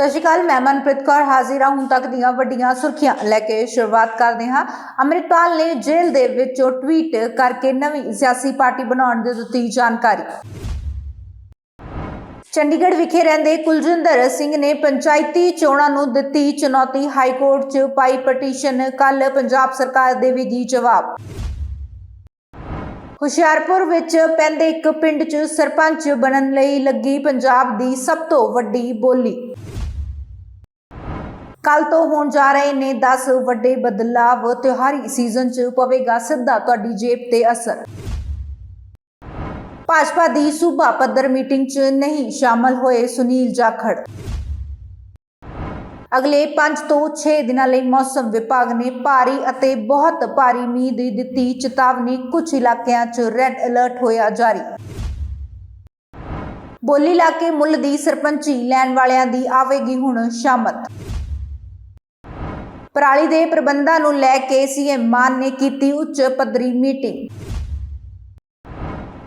ਸਤਿ ਸ਼੍ਰੀ ਅਕਾਲ, ਮੈਂ ਮਨਪ੍ਰੀਤ ਕੌਰ ਹਾਜ਼ਰ ਹਾਂ ਹੁਣ ਤੱਕ ਦੀਆਂ ਵੱਡੀਆਂ ਸੁਰਖੀਆਂ ਲੈ ਕੇ ਸ਼ੁਰੂਆਤ ਕਰਦੇ ਹਾਂ। ਅੰਮ੍ਰਿਤਪਾਲ ਨੇ ਜੇਲ੍ਹ ਦੇ ਵਿੱਚੋਂ ਟਵੀਟ ਕਰਕੇ ਨਵੀਂ ਸਿਆਸੀ ਪਾਰਟੀ ਬਣਾਉਣ ਦੀ ਦਿੱਤੀ ਜਾਣਕਾਰੀ। ਚੰਡੀਗੜ੍ਹ ਵਿਖੇ ਰਹਿੰਦੇ ਕੁਲਜਿੰਦਰ ਸਿੰਘ ਨੇ ਪੰਚਾਇਤੀ ਚੋਣਾਂ ਨੂੰ ਦਿੱਤੀ ਚੁਣੌਤੀ। ਹਾਈ ਕੋਰਟ 'ਚ ਪਾਈ ਪਟੀਸ਼ਨ ਕੱਲ ਪੰਜਾਬ ਸਰਕਾਰ ਦੇਵੇਗੀ ਜਵਾਬ। ਹੁਸ਼ਿਆਰਪੁਰ ਵਿੱਚ ਪੈਂਦੇ ਇੱਕ ਪਿੰਡ 'ਚ ਸਰਪੰਚ ਬਣਨ ਲਈ ਲੱਗੀ ਪੰਜਾਬ ਦੀ ਸਭ ਤੋਂ ਵੱਡੀ ਬੋਲੀ। ਕੱਲ ਤੋਂ ਹੋਣ ਜਾ ਰਹੇ ਨੇ 10 ਵੱਡੇ ਬਦਲਾਵ। ਤਿਉਹਾਰੀ ਸੀਜ਼ਨ 'ਚ ਪਵੇਗਾ ਸਿੱਧਾ ਤੁਹਾਡੀ ਜੇਬ ਤੇ ਅਸਰ। ਭਾਜਪਾ ਦੀ ਸੂਬਾ ਪੱਧਰ ਮੀਟਿੰਗ 'ਚ ਨਹੀਂ ਸ਼ਾਮਲ ਹੋਏ ਸੁਨੀਲ ਜਾਖੜ। ਅਗਲੇ 5 ਤੋਂ 6 ਦਿਨਾਂ ਲਈ ਮੌਸਮ ਵਿਭਾਗ ਨੇ ਭਾਰੀ ਅਤੇ ਬਹੁਤ ਭਾਰੀ ਮੀਂਹ ਦੀ ਦਿੱਤੀ ਚੇਤਾਵਨੀ। ਕੁਝ ਇਲਾਕਿਆਂ 'ਚ ਰੈੱਡ ਅਲਰਟ ਹੋਇਆ ਜਾਰੀ। ਬੋਲੀ ਇਲਾਕੇ ਮੁੱਲ ਦੀ ਸਰਪੰਚੀ ਲੈਣ ਵਾਲਿਆਂ ਦੀ ਆਵੇਗੀ ਹੁਣ ਸ਼ਾਮਤ। ਪਰਾਲੀ ਦੇ ਪ੍ਰਬੰਧਾਂ ਨੂੰ ਲੈ ਕੇ ਸੀਐਮ ਮਾਨ ਨੇ ਕੀਤੀ ਉੱਚ ਪੱਧਰੀ ਮੀਟਿੰਗ।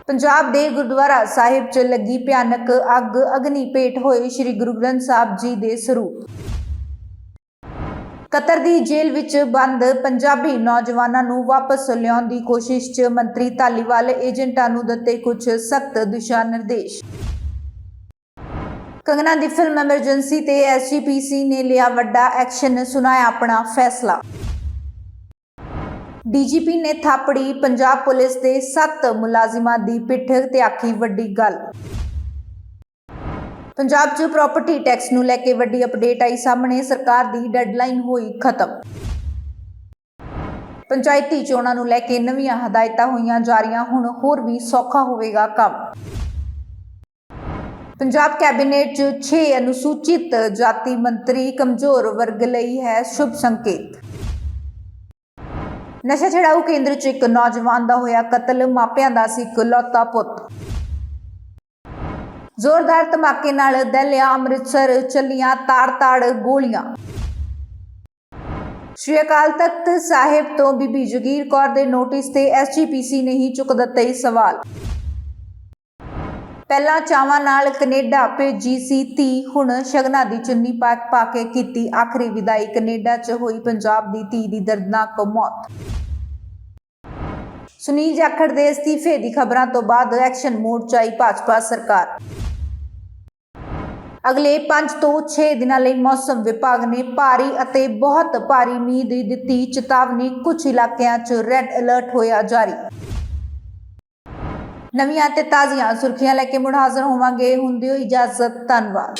ਪੰਜਾਬ ਦੇ ਗੁਰਦੁਆਰਾ ਸਾਹਿਬ 'ਚ ਲੱਗੀ ਭਿਆਨਕ ਅੱਗ, ਅਗਨੀ ਭੇਟ ਹੋਏ ਸ੍ਰੀ ਗੁਰੂ ਗ੍ਰੰਥ ਸਾਹਿਬ ਜੀ ਦੇ ਸਰੂਪ। ਕਤਰ ਦੀ ਜੇਲ੍ਹ ਵਿੱਚ ਬੰਦ, ਪੰਜਾਬੀ ਨੌਜਵਾਨਾਂ ਨੂੰ ਵਾਪਸ ਲਿਆਉਣ ਦੀ ਕੋਸ਼ਿਸ਼ 'ਚ ਮੰਤਰੀ ਧਾਲੀਵਾਲ, ਏਜੰਟਾਂ ਨੂੰ ਦਿੱਤੇ ਕੁਝ ਸਖਤ ਦਿਸ਼ਾ ਨਿਰਦੇਸ਼। ਕੰਗਨਾ ਦੀ ਫਿਲਮ ਐਮਰਜੈਂਸੀ ਤੇ ਐਸਜੀਪੀਸੀ ਨੇ ਲਿਆ ਵੱਡਾ ਐਕਸ਼ਨ ਸੁਣਾਇਆ ਆਪਣਾ ਫੈਸਲਾ। ਡੀਜੀਪੀ ਨੇ ਥਾਪੜੀ, ਪੰਜਾਬ ਪੁਲਿਸ ਦੇ 7 ਮੁਲਾਜ਼ਮਾਂ ਦੀ ਪਿੱਠ ਤੇ ਆਖੀ ਵੱਡੀ ਗੱਲ। ਪੰਜਾਬ 'ਚ ਪ੍ਰਾਪਰਟੀ ਟੈਕਸ ਨੂੰ ਲੈ ਕੇ ਵੱਡੀ ਅਪਡੇਟ ਆਈ ਸਾਹਮਣੇ, ਸਰਕਾਰ ਦੀ ਡੈਡਲਾਈਨ ਹੋਈ ਖਤਮ। ਪੰਚਾਇਤੀ ਚੋਣਾਂ ਨੂੰ ਲੈ ਕੇ ਨਵੀਆਂ ਹਦਾਇਤਾਂ ਹੋਈਆਂ ਜਾਰੀਆਂ, ਹੁਣ ਹੋਰ ਵੀ ਸੌਖਾ ਹੋਵੇਗਾ ਕੰਮ। ਪੰਜਾਬ ਕੈਬਨਿਟ 'ਚ 6 ਅਨੁਸੂਚਿਤ ਜਾਤੀ ਮੰਤਰੀ ਕਮਜ਼ੋਰ ਵਰਗ ਲਈ ਹੈ ਸ਼ੁਭ ਸੰਕੇਤ। ਨਸ਼ਾ ਛਡਾਊ ਕੇਂਦਰ 'ਚ ਇੱਕ ਨੌਜਵਾਨ ਦਾ ਹੋਇਆ ਕਤਲ, ਮਾਪਿਆਂ ਦਾ ਸੀ ਇਕਲੌਤਾ ਪੁੱਤ। ਜ਼ੋਰਦਾਰ ਧਮਾਕੇ ਨਾਲ ਦਹਿਲਿਆ ਅੰਮ੍ਰਿਤਸਰ ਚੱਲੀਆਂ ਤਾੜ-ਤਾੜ ਗੋਲੀਆਂ। ਸ਼੍ਰੀ ਅਕਾਲ ਤਖਤ ਸਾਹਿਬ ਤੋਂ ਬੀਬੀ ਜਗੀਰ ਕੌਰ ਦੇ ਨੋਟਿਸ ਤੇ ਐਸਜੀਪੀਸੀ ਨੇ ਚੁੱਕ ਦਿੱਤੇ ਸਵਾਲ। ਪਹਿਲਾਂ ਚਾਵਾਂ ਨਾਲ ਕੈਨੇਡਾ ਭੇਜੀ ਸੀ ਧੀ, ਹੁਣ ਸ਼ਗਨਾ ਦੀ ਚੁੰਨੀ ਪਾ ਪਾ ਕੇ ਕੀਤੀ ਆਖਰੀ ਵਿਦਾਈ, ਕੈਨੇਡਾ 'ਚ ਹੋਈ ਪੰਜਾਬ ਦੀ ਧੀ ਦੀ ਦਰਦਨਾਕ ਮੌਤ। ਸੁਨੀਲ ਜਾਖੜ ਦੇ ਅਸਤੀਫੇ ਦੀ ਖਬਰਾਂ ਤੋਂ ਬਾਅਦ ਐਕਸ਼ਨ ਮੋਡ 'ਚ ਆਈ ਭਾਜਪਾ ਸਰਕਾਰ। ਅਗਲੇ 5 ਤੋਂ 6 ਦਿਨਾਂ ਲਈ ਮੌਸਮ ਵਿਭਾਗ ਨੇ ਭਾਰੀ ਅਤੇ ਬਹੁਤ ਭਾਰੀ ਮੀਂਹ ਦੀ ਦਿੱਤੀ ਚੇਤਾਵਨੀ। ਕੁਝ ਇਲਾਕਿਆਂ 'ਚ ਰੈੱਡ ਅਲਰਟ ਹੋਇਆ ਜਾਰੀ। ਨਵੀਆਂ ਤੇ ਤਾਜ਼ੀਆਂ ਸੁਰਖੀਆਂ ਲੈ ਕੇ ਮੁੜ ਹਾਜ਼ਰ ਹੋਵਾਂਗੇ। ਹੁੰਦੀ ਹੋ ਇਜਾਜ਼ਤ ਧੰਨਵਾਦ।